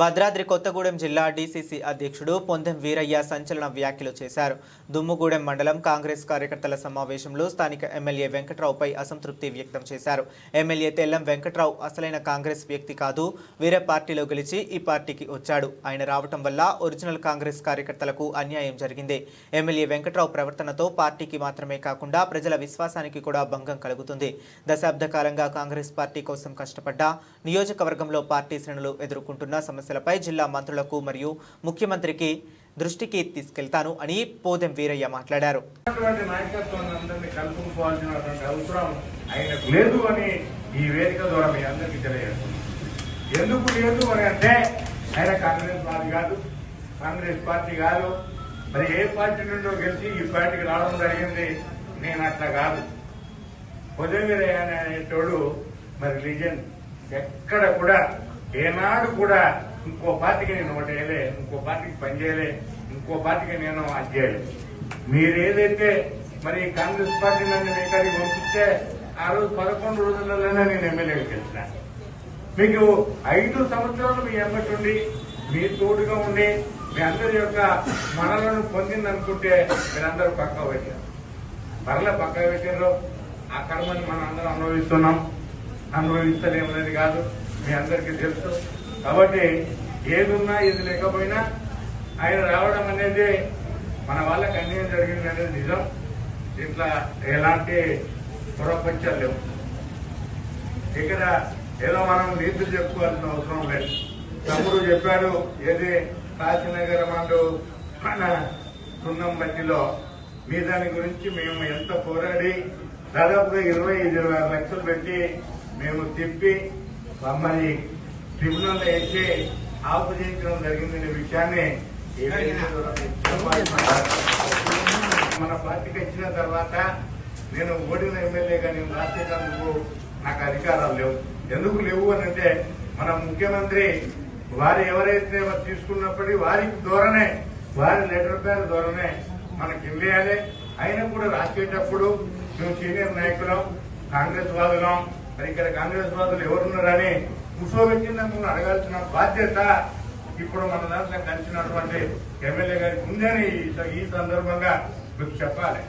భద్రాద్రి కొత్తగూడెం జిల్లా డీసీసీ అధ్యక్షుడు పొందెం వీరయ్య సంచలన వ్యాఖ్యలు చేశారు. దుమ్ముగూడెం మండలం కాంగ్రెస్ కార్యకర్తల సమావేశంలో స్థానిక ఎమ్మెల్యే వెంకట్రావుపై అసంతృప్తి వ్యక్తం చేశారు. ఎమ్మెల్యే తెల్లం వెంకట్రావు అసలైన కాంగ్రెస్ వ్యక్తి కాదు వేరే పార్టీలో గెలిచి ఈ పార్టీకి వచ్చాడు. ఆయన రావటం వల్ల ఒరిజినల్ కాంగ్రెస్ కార్యకర్తలకు అన్యాయం జరిగింది. ఎమ్మెల్యే వెంకట్రావు ప్రవర్తనతో పార్టీకి మాత్రమే కాకుండా ప్రజల విశ్వాసానికి కూడా భంగం కలుగుతుంది. దశాబ్ద కాలంగా కాంగ్రెస్ పార్టీ కోసం కష్టపడ్డా నియోజకవర్గంలో పార్టీ శ్రేణులు ఎదుర్కొంటున్న సమస్య సమస్యలపై జిల్లా మంత్రులకు మరియు ముఖ్యమంత్రికి దృష్టికి తీసుకెళ్తాను అని పోదెం వీరయ్య మాట్లాడారు. ఆయనకు లేదు అని ఈ వేదిక ద్వారా మీ అందరికీ తెలియజేస్తుంది ఎందుకు లేదు అని అంటే ఆయన కాంగ్రెస్ పార్టీ కాదు కాంగ్రెస్ పార్టీ కాదు. మరి ఏ పార్టీ నుండో గెలిచి ఈ పార్టీకి రావడం జరిగింది నేను అట్లా కాదు. పొదవీరయ్య అనేటోడు మరి రిజన్ ఎక్కడ కూడా ఏనాడు కూడా ఇంకో పార్టీకి నేను ఓటేయలే ఇంకో పార్టీకి పనిచేయలే ఇంకో పార్టీకి నేను అది చేయలే. మీరు ఏదైతే మరి కాంగ్రెస్ పార్టీ నన్ను మీ కాడికి పంపిస్తే ఆ రోజు పదకొండు రోజులలోనే నేను ఎమ్మెల్యేకి గెలిచిన. మీకు ఐదు సంవత్సరాలు మీ ఎమ్మటి ఉండి మీ తోడుగా ఉండి మీ అందరి యొక్క మనలను పొందిందనుకుంటే మీరందరూ పక్కా పెట్టారు. పర్లే పక్కా పెట్టారు. ఆ కర్మని మనం అందరం అనుభవిస్తున్నాం. అనుభవిస్తలేమనేది కాదు. మీ అందరికీ తెలుసు. కాబట్టి ఏదున్నా ఏది లేకపోయినా ఆయన రావడం అనేది మన వాళ్ళకి అన్యాయం జరిగింది అనేది నిజం. ఇట్లా ఎలాంటి పురపంచాలు లేవు. ఇక్కడ ఏదో మనం నీతులు చెప్పుకోవాల్సిన అవసరం లేదు. తమ్ముడు చెప్పాడు ఏది కాశీనగర్ అంటూ మన సున్నం బట్టిలో మీ దాని గురించి మేము ఎంత పోరాడి దాదాపుగా ఇరవై ఐదు ఇరవై ఆరు లక్షలు పెట్టి మేము తిప్పి మమ్మల్ని ట్రిబ్యునల్లో ఆపు చేయించడం జరిగిందనే విషయాన్ని మన పార్టీకి వచ్చిన తర్వాత నేను ఓడిన ఎమ్మెల్యేగా నేను రాసేటందుకు నాకు అధికారాలు లేవు. ఎందుకు లేవు అని అంటే మన ముఖ్యమంత్రి వారు ఎవరైతే తీసుకున్నప్పటికీ వారి ధోరణే వారి లెటర్ ప్యాన్ ధోరణే మనకి ఇవ్వేయాలి అయినా కూడా రాసేటప్పుడు మేము సీనియర్ నాయకులం కాంగ్రెస్ వాదులం మరి ఇక్కడ కాంగ్రెస్ వాదులు ఎవరున్నారని కూర్చోబెట్టినందుకు అడగాల్సిన బాధ్యత ఇప్పుడు మన దాంట్లో కలిసినటువంటి ఎమ్మెల్యే గారికి ఉందని ఈ- ఈ సందర్భంగా మీకు చెప్పాలి.